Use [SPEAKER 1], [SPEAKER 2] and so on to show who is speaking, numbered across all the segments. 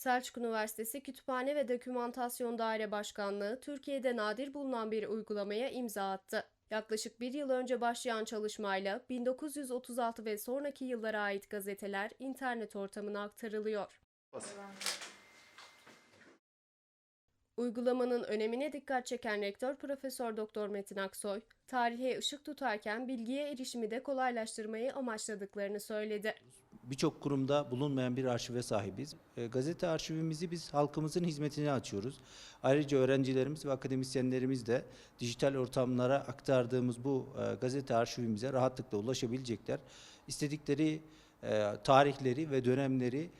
[SPEAKER 1] Selçuk Üniversitesi Kütüphane ve Dokümantasyon Daire Başkanlığı Türkiye'de nadir bulunan bir uygulamaya imza attı. Yaklaşık bir yıl önce başlayan çalışmayla 1936 ve sonraki yıllara ait gazeteler internet ortamına aktarılıyor. Uygulamanın önemine dikkat çeken rektör Profesör Doktor Metin Aksoy, tarihe ışık tutarken bilgiye erişimi de kolaylaştırmayı amaçladıklarını söyledi.
[SPEAKER 2] Birçok kurumda bulunmayan bir arşive sahibiz. E, Gazete arşivimizi biz halkımızın hizmetine açıyoruz. Ayrıca öğrencilerimiz ve akademisyenlerimiz de dijital ortamlara aktardığımız bu e, gazete arşivimize rahatlıkla ulaşabilecekler. İstedikleri e, tarihleri ve dönemleri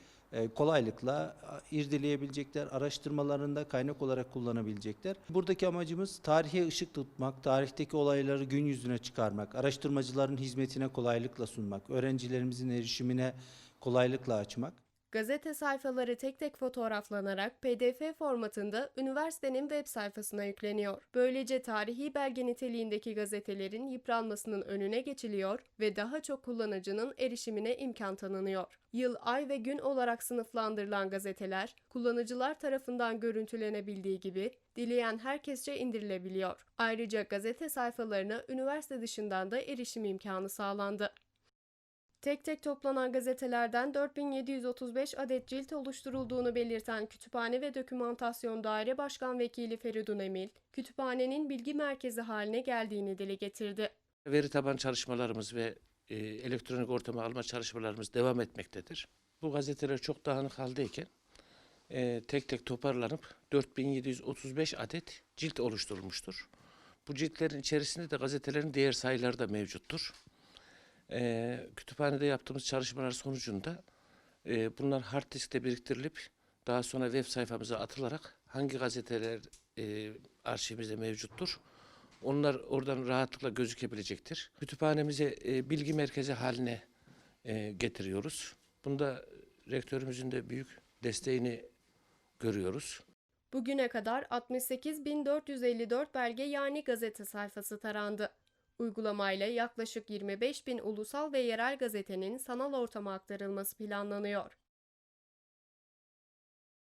[SPEAKER 2] kolaylıkla e, irdeleyebilecekler, araştırmalarında kaynak olarak kullanabilecekler. Buradaki amacımız tarihe ışık tutmak, tarihteki olayları gün yüzüne çıkarmak, araştırmacıların hizmetine kolaylıkla sunmak, öğrencilerimizin erişimine kolaylıkla açmak.
[SPEAKER 1] Gazete sayfaları tek tek fotoğraflanarak PDF formatında üniversitenin web sayfasına yükleniyor. Böylece tarihi belge niteliğindeki gazetelerin yıpranmasının önüne geçiliyor ve daha çok kullanıcının erişimine imkan tanınıyor. Yıl, ay ve gün olarak sınıflandırılan gazeteler, kullanıcılar tarafından görüntülenebildiği gibi dileyen herkesçe indirilebiliyor. Ayrıca gazete sayfalarına üniversite dışından da erişim imkanı sağlandı. Tek tek toplanan gazetelerden 4735 adet cilt oluşturulduğunu belirten Kütüphane ve Dokümantasyon Daire Başkan Vekili Feridun Emil, kütüphanenin bilgi merkezi haline geldiğini dile getirdi.
[SPEAKER 3] Veri taban çalışmalarımız ve e, elektronik ortama alma çalışmalarımız devam etmektedir. Bu gazeteler çok dağınık haldeyken e, tek tek toparlanıp 4735 adet cilt oluşturulmuştur. Bu ciltlerin içerisinde de gazetelerin diğer sayıları da mevcuttur. E, kütüphanede yaptığımız çalışmalar sonucunda e, bunlar hard diskte biriktirilip daha sonra web sayfamıza atılarak hangi gazeteler e, arşivimizde mevcuttur onlar oradan rahatlıkla gözükebilecektir. Kütüphanemize e, bilgi merkezi haline e, getiriyoruz. Bunda rektörümüzün de büyük desteğini görüyoruz.
[SPEAKER 1] Bugüne kadar 68.454 belge yani gazete sayfası tarandı. Uygulamayla yaklaşık 25 bin ulusal ve yerel gazetenin sanal ortama aktarılması planlanıyor.